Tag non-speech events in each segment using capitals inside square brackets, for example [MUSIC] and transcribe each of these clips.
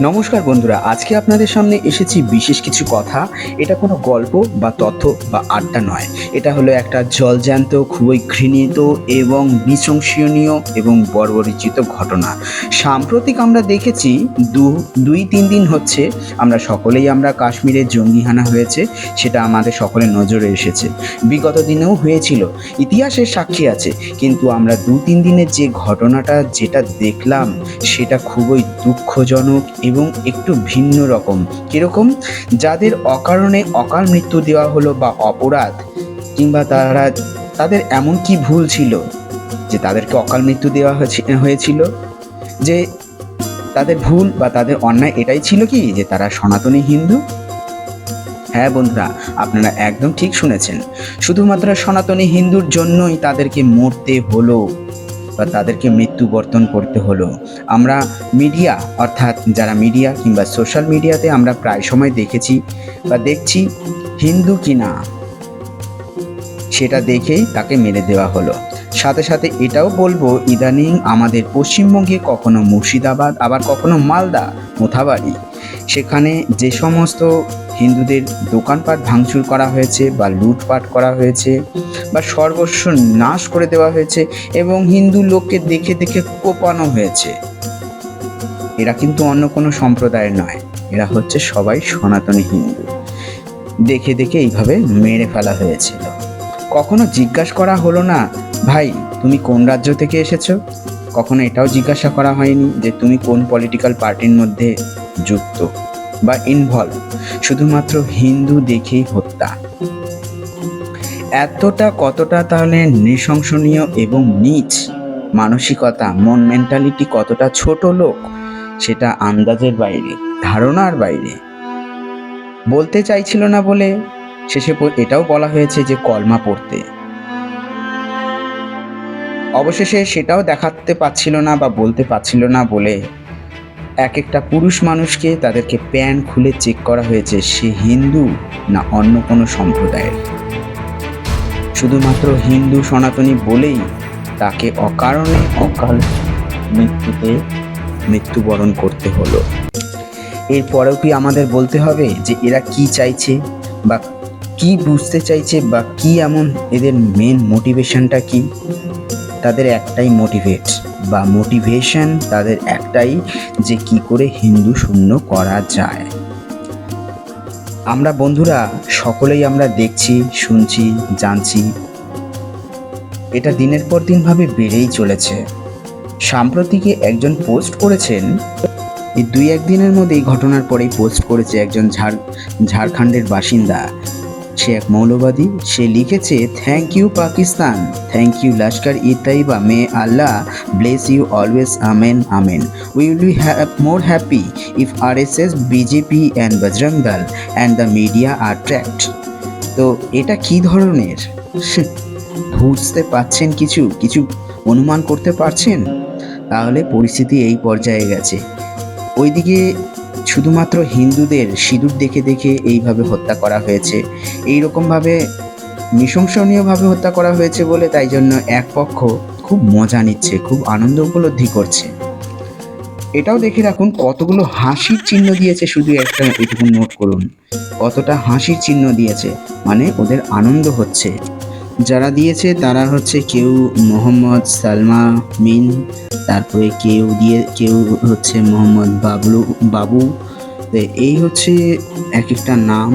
নমস্কার বন্ধুরা, আজকে আপনাদের সামনে এসেছি বিশেষ কিছু কথা। এটা কোনো গল্প বা তথ্য বা আড্ডা নয়। এটা হলো একটা জলজ্যান্ত, খুবই ঘৃণিত এবং নৃশংসনীয় এবং বর্বরিচিত ঘটনা। সাম্প্রতিক আমরা দেখেছি, দু, দুই, তিন দিন হচ্ছে আমরা সকলেই আমরা কাশ্মীরে জঙ্গিহানা হয়েছে, সেটা আমাদের সকলের নজরে এসেছে। বিগত দিনেও হয়েছিল, ইতিহাসের সাক্ষী আছে, কিন্তু আমরা দু, তিন দিনের যে ঘটনাটা যেটা দেখলাম, সেটা খুবই দুঃখজনক এবং একটু ভিন্ন রকম। কীরকম? যাদের অকারণে অকাল মৃত্যু দেওয়া হলো বা অপরাধ, কিংবা তারা, তাদের এমন কি ভুল ছিল? যে তাদেরকে অকাল মৃত্যু দেওয়া হয়েছে- হয়েছিল? যে তাদের ভুল বা তাদের অন্যায় এটাই ছিল কি? যে তারা সনাতনী হিন্দু? হ্যাঁ বন্ধুরা, আপনারা একদম ঠিক শুনেছেন। শুধুমাত্র সনাতনী হিন্দুর জন্যই তাদেরকে মরতে হলো। বা তাদেরকে মৃত্যুবর্তন করতে হলো। আমরা মিডিয়া অর্থাৎ যারা মিডিয়া কিংবা সোশ্যাল মিডিয়াতে আমরা প্রায় সময় দেখেছি বা দেখছি, হিন্দু কিনা সেটা দেখেই তাকে মেরে দেওয়া হলো। সাথে সাথে এটাও বলব, ইদানিং আমাদের পশ্চিমবঙ্গে কখনো মুর্শিদাবাদ, আবার কখনো মালদা, মোথাবাড়ি সেখানে যে সমস্ত হিন্দুদের দোকানপাট ভাঙচুর করা হয়েছে বা লুটপাট করা হয়েছে বা সর্বস্ব নাশ করে দেওয়া হয়েছে এবং হিন্দু লোককে দেখে দেখে কোপানো হয়েছে, এরা কিন্তু অন্য কোনো সম্প্রদায়ের নয়। এরা হচ্ছে সবাই সনাতনী হিন্দু। দেখে দেখে এইভাবে মেরে ফেলা হয়েছিল। কখনো জিজ্ঞাসা করা হলো না, ভাই, তুমি কোন রাজ্য থেকে এসেছ? কখনো এটাও জিজ্ঞাসা করা হয়নি যে তুমি কোন পলিটিক্যাল পার্টির মধ্যে যুক্ত বা ইনভলভ শুধুমাত্র হিন্দু দেখেই হত্যা। এতটা কতটা তাহলে নৃশংসনীয় এবং নিচ? মানসিকতা, মন মেন্টালিটি কতটা ছোট লোক? সেটা আন্দাজের বাইরে, ধারণার বাইরে। বলতে চাইছিল না বলে শেষে এটাও বলা হয়েছে যে কলমা পড়তে। অবশেষে সেটাও দেখাতে পাচ্ছিল না বা বলতে পারছিল না বলে এক একটা পুরুষ মানুষকে তাদেরকে প্যান খুলে চেক করা হয়েছে, সে হিন্দু না অন্য কোনো সম্প্রদায়ের? শুধুমাত্র হিন্দু সনাতনী বলেই তাকে অকারণে অকাল মৃত্যুতে মৃত্যুবরণ করতে হলো। এরপরেও কি আমাদের বলতে হবে যে এরা কি চাইছে বা কি বুঝতে চাইছে বা কি এমন এদের মেন মোটিভেশনটা কি? তাদের একটাই মোটিভেট বা মোটিভেশন তাদের একটাই যে কি করে হিন্দু শূন্য করা যায়। আমরা বন্ধুরা সকলেই আমরা দেখছি, শুনছি, জানছি। এটা দিনের পর দিন ভাবে বেড়েই চলেছে। সাম্প্রতিকে একজন পোস্ট করেছেন, এই দুই একদিনের মধ্যে এই ঘটনার পরেই পোস্ট করেছে একজন ঝাড় ঝাড়খণ্ডের বাসিন্দা। সে এক মৌলবাদী। সে লিখেছে thank you Pakistan thank you Lashkar e Taiba may Allah bless you always amen amen we will be more happy if R S S BJP and Bajrang Dal and the media are tract তো এটা কি ধরনের? [LAUGHS] বুঝতে পারছেন কিছু? কিছু অনুমান করতে পারছেন? তাহলে পরিস্থিতি এই পর্যায়ে গেছে। ওইদিকে শুধুমাত্র হিন্দুদের সিঁদুর দেখে দেখে এইভাবে হত্যা করা হয়েছে। এই রকমভাবে নৃশংসনীয়ভাবে হত্যা করা হয়েছে বলে তাই জন্য এক পক্ষ খুব মজা নিচ্ছে, খুব আনন্দ উপলব্ধি করছে। এটাও দেখে রাখুন কতগুলো হাসির চিহ্ন দিয়েছে শুধু একটা এটুকু নোট করুন। কতটা হাসির চিহ্ন দিয়েছে মানে ওদের আনন্দ হচ্ছে। যারা দিয়েছে তারা হচ্ছে কেউ মোহাম্মদ সালমা মিন, তারপরে কেউ দিয়ে, কেউ হচ্ছে মোহাম্মদ বাবলু, বাবু। এই হচ্ছে এক একটা নাম।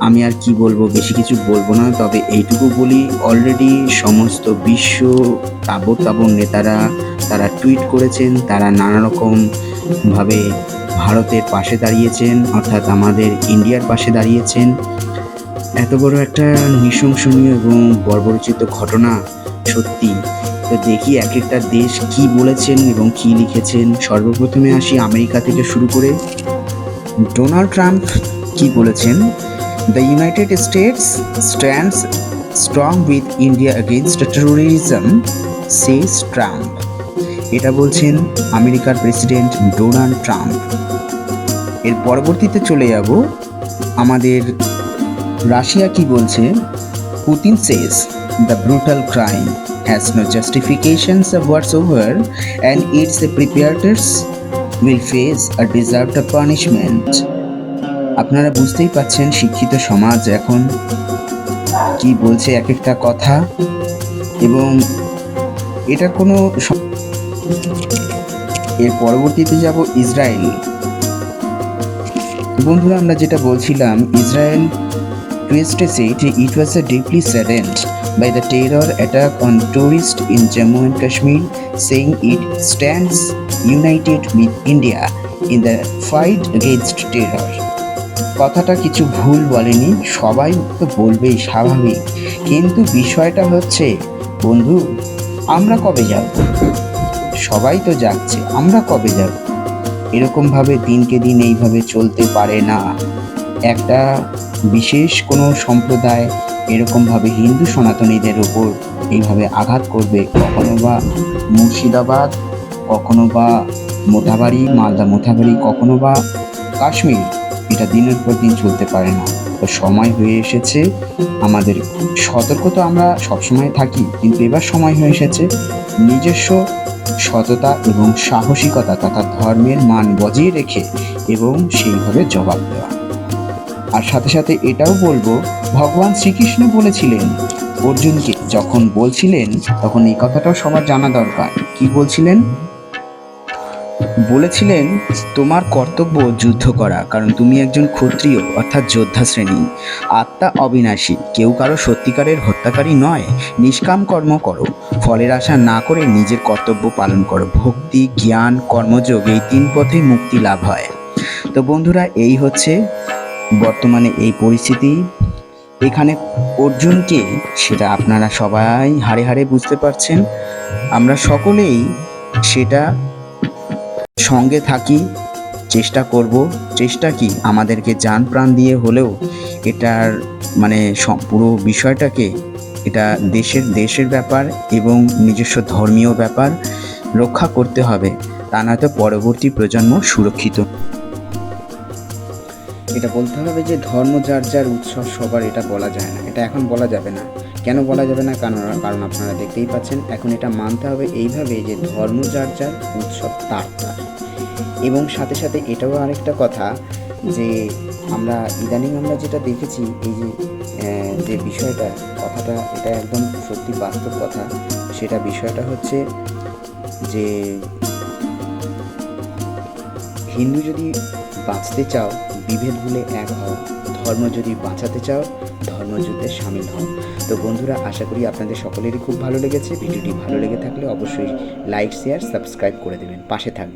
আমি আর কি বলব, বেশি কিছু বলব না, তবে এইটুকু বলি অলরেডি সমস্ত বিশ্ব তাবর তাবর নেতারা তারা টুইট করেছেন, তারা নানা রকম ভাবে ভারতের পাশে দাঁড়িয়েছেন, অর্থাৎ আমাদের ইন্ডিয়ার পাশে দাঁড়িয়েছেন। এত বড় একটা নৃশংসনীয় এবং বর্বরচিত ঘটনা, সত্যি। তো দেখি এক একটা দেশ কি বলেছেন এবং কি লিখেছেন। সর্বপ্রথমে আসি আমেরিকা থেকে শুরু করে। ডোনাল্ড ট্রাম্প কি বলেছেন? The United States stands strong with India against terrorism says Trump এটা বলছেন আমেরিকার প্রেসিডেন্ট ডোনাল্ড ট্রাম্প। এর পরবর্তীতে চলে যাব আমাদের রাশিয়া কি বলছে? Putin says the brutal crime has over and it's a its perpetrators face face a deserved punishment আপনারা বুঝতেই পাচ্ছেন শিক্ষিত সমাজ এখন কি বলছে এক একটা কথা এবং এটা কোনো এর পরবর্তীতে যাব ইসরায়েল। বন্ধুরা, আমরা যেটা বলছিলাম, ইসরায়েল টুইস্টে said it was deeply saddened by the terror attack on tourists in Jammu and Kashmir, saying it stands united with India in the fight against terror. কথাটা কিছু ভুল বলেনি সবাই তো বলবেই স্বাভাবিক কিন্তু বিষয়টা হচ্ছে বন্ধু আমরা কবে যাব সবাই তো যাচ্ছে আমরা কবে যাব এরকমভাবে দিনকে দিন এইভাবে চলতে পারে না একটা বিশেষ কোনো সম্প্রদায় এরকমভাবে হিন্দু সনাতনীদের ওপর এইভাবে আঘাত করবে কখনো বা মুর্শিদাবাদ, কখনো বা মোথাবাড়ি, মালদা মোথাবাড়ি, কখনো বা কাশ্মীর। এটা দিনের পর দিন চলতে পারে না। তো সময় হয়ে এসেছে। আমাদের সতর্ক তো আমরা সবসময় থাকি, কিন্তু এবার সময় হয়ে এসেছে। নিজস্ব সততা এবং সাহসিকতা তথা ধর্মের মান বজিয়ে রেখে এবং সেইভাবে জবাব দেওয়া। আর সাথে সাথে এটাও বলব, ভগবান শ্রীকৃষ্ণ বলেছিলেন, অর্জুনকে যখন বলছিলেন, তখন এই কথাটাও সবার জানা দরকার। কি বলছিলেন? বলেছিলেন, তোমার কর্তব্য যুদ্ধ করা, কারণ তুমি একজন ক্ষত্রিয়, অর্থাৎ যোদ্ধা শ্রেণি। আত্মা অবিনাশী, কেউ কারও সত্যিকারের হত্যাকারী নয়। নিষ্কাম কর্ম করো। ফলের আশা না করে নিজের কর্তব্য পালন করো। ভক্তি, জ্ঞান, কর্মযোগ, এই তিন পথে মুক্তি লাভ হয়। তো বন্ধুরা, এই হচ্ছে বর্তমানে এই পরিস্থিতি। এখানে অর্জুনকে সেটা আপনারা সবাই হাড়ে হারে বুঝতে পারছেন। আমরা সকলেই সেটা সঙ্গে থাকি, চেষ্টা করব। চেষ্টা কি? আমাদেরকে যান প্রাণ দিয়ে হলেও এটার মানে পুরো বিষয়টাকে এটা দেশের দেশের ব্যাপার এবং নিজস্ব ধর্মীয় ব্যাপার রক্ষা করতে হবে। তা নয়তো পরবর্তী প্রজন্ম সুরক্ষিত এটা বলতে হবে যে ধর্ম যার যার উৎসব, সবার এটা বলা যায় না। এটা এখন বলা যাবে না। কেন বলা যাবে না? কারণ কারণ আপনারা দেখতেই পাচ্ছেন, এখন এটা মানতে হবে এইভাবে যে ধর্ম যার যার, উৎসব তার তার। এবং সাথে সাথে এটাও আরেকটা কথা যে আমরা ইদানিং আমরা যেটা দেখেছি, এই যে যে বিষয়টা, কথাটা, এটা একদম সত্যি বাস্তব কথা। সেটা বিষয়টা হচ্ছে যে হিন্দু যদি বাঁচতে চাও বিভেদ ভুলে এক হও। ধর্ম যদি বাঁচাতে চাও ধর্মযুদ্ধে সামিল হও। তো বন্ধুরা, আশা করি আপনাদের সকলেরই খুব ভালো লেগেছে। ভিডিওটি ভালো লেগে থাকলে অবশ্যই লাইক, শেয়ার, সাবস্ক্রাইব করে দেবেন। পাশে থাকবেন।